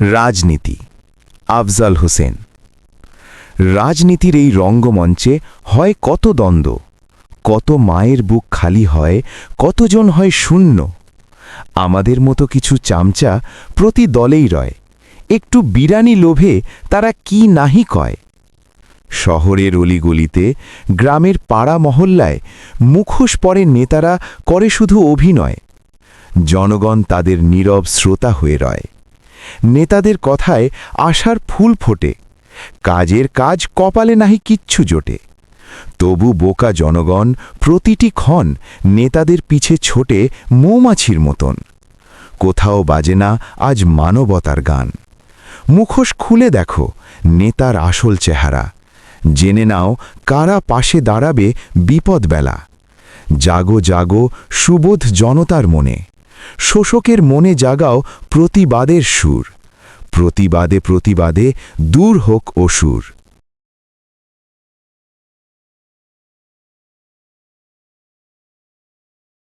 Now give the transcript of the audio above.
রাজনীতি। আফজাল হোসেন। রাজনীতির এই রঙ্গমঞ্চে হয় কত দ্বন্দ্ব, কত মায়ের বুক খালি হয়, কতজন হয় শূন্য। আমাদের মতো কিছু চামচা প্রতি দলেই রয়। একটু বিরানি লোভে তারা কি নাহি কয়। শহরের অলিগলিতে, গ্রামের পাড়া মহল্লায় মুখোশ পরে নেতারা করে শুধু অভিনয়। জনগণ তাদের নীরব শ্রোতা হয়ে রয়। নেতাদের কথায় আশার ফুল ফোটে, কাজের কাজ কপালে নাহি কিচ্ছু জোটে। তবু বোকা জনগণ প্রতিটি ক্ষণ নেতাদের পিছে ছোটে মৌমাছির মতন। কোথাও বাজে না আজ মানবতার গান। মুখোশ খুলে দেখো নেতার আসল চেহারা। জেনে নাও কারা পাশে দাঁড়াবে বিপদবেলা। জাগো জাগো সুবোধ জনতার মনে। শোষকের মনে জাগাও প্রতিবাদের সুর। প্রতিবাদে প্রতিবাদে দূর হোক অসুর